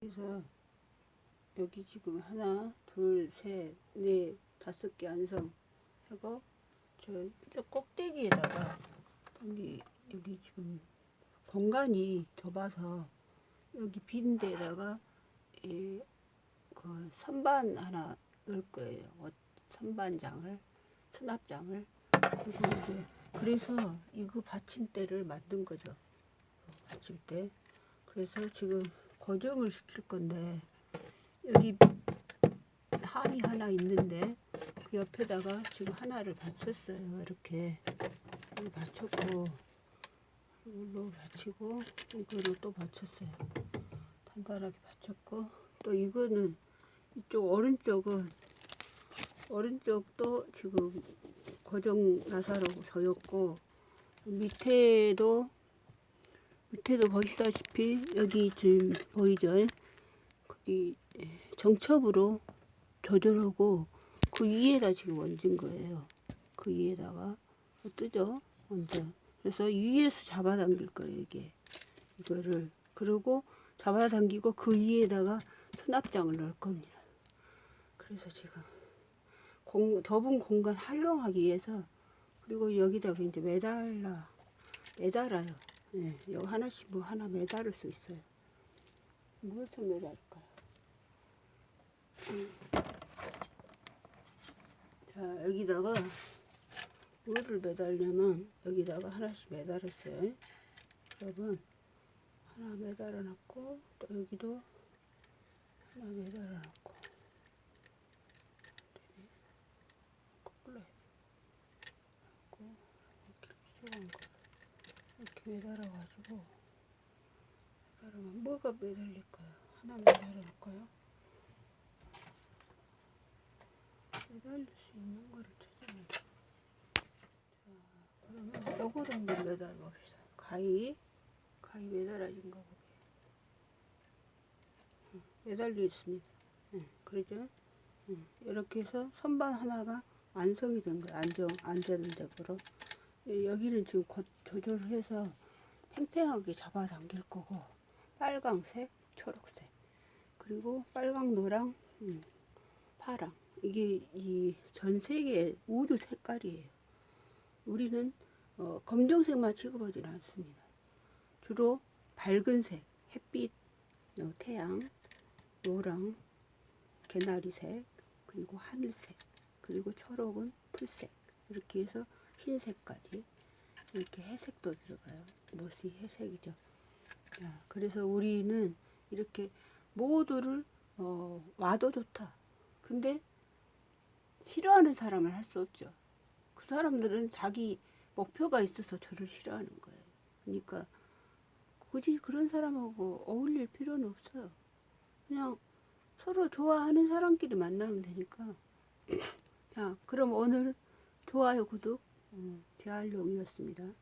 그래서 여기 지금 하나, 둘, 셋, 넷, 다섯 개 안성 하고 저, 저 꼭대기에다가 여기 여기 지금 공간이 좁아서 여기 빈 데다가 이, 그 선반 하나 넣을 거예요. 어, 선반장을 수납장을 그리고 이제 그래서 이거 받침대를 만든 거죠. 받침대. 그래서 지금 고정을 시킬 건데 여기 함이 하나 있는데 그 옆에다가 지금 하나를 받쳤어요. 이렇게 받쳤고 이걸로 받치고 이거를 또 받쳤어요. 단단하게 받쳤고 또 이거는 이쪽 오른쪽은 오른쪽도 지금 고정 나사로 조였고 밑에도 밑에도 보시다시피 여기 지금 보이죠? 거기 정첩으로 조절하고 그 위에다 지금 얹은 거예요. 그 위에다가 뜨죠? 완전. 그래서 위에서 잡아당길 거예요, 이게. 이거를. 그리고 잡아당기고 그 위에다가 수납장을 넣을 겁니다. 그래서 지금 공, 좁은 공간 활용하기 위해서 그리고 여기다가 이제 매달라 매달아요. 예, 여기 하나씩 뭐 하나 매달을 수 있어요. 무엇을 매달까요? 음. 자, 여기다가 뭐를 매달냐면 여기다가 하나씩 매달았어요. 여러분 하나 매달아 놨고 또 여기도 하나 매달아 놨고 거꾸로 해. 하고 이렇게 쏘한 거 이렇게 매달아 가지고 매달으면 뭐가 매달릴까요? 하나 매달아 놓을까요? 매달릴 수 있는 거를 돼. 자, 그러면 요거를 한번 매달아 봅시다. 가위, 가위 매달아진 거 보게. 응, 매달려 있습니다. 응, 그러죠? 응, 이렇게 해서 선반 하나가 완성이 된 거예요. 안정, 안전대로. 여기는 지금 곧 조절을 해서 팽팽하게 잡아당길 거고, 빨강색, 초록색, 그리고 빨강, 노랑, 음, 파랑. 이게 이 전 세계 우주 색깔이에요. 우리는 어, 검정색만 취급하지는 않습니다. 주로 밝은색, 햇빛, 어, 태양, 노랑, 개나리색, 그리고 하늘색, 그리고 초록은 풀색, 이렇게 해서 흰색까지 이렇게 회색도 들어가요. 못이 회색이죠. 자, 그래서 우리는 이렇게 모두를 어, 와도 좋다. 근데 싫어하는 사람은 할수 없죠. 그 사람들은 자기 목표가 있어서 저를 싫어하는 거예요. 그러니까 굳이 그런 사람하고 어울릴 필요는 없어요. 그냥 서로 좋아하는 사람끼리 만나면 되니까. 자, 그럼 오늘 좋아요, 구독, 음, 대활용이었습니다.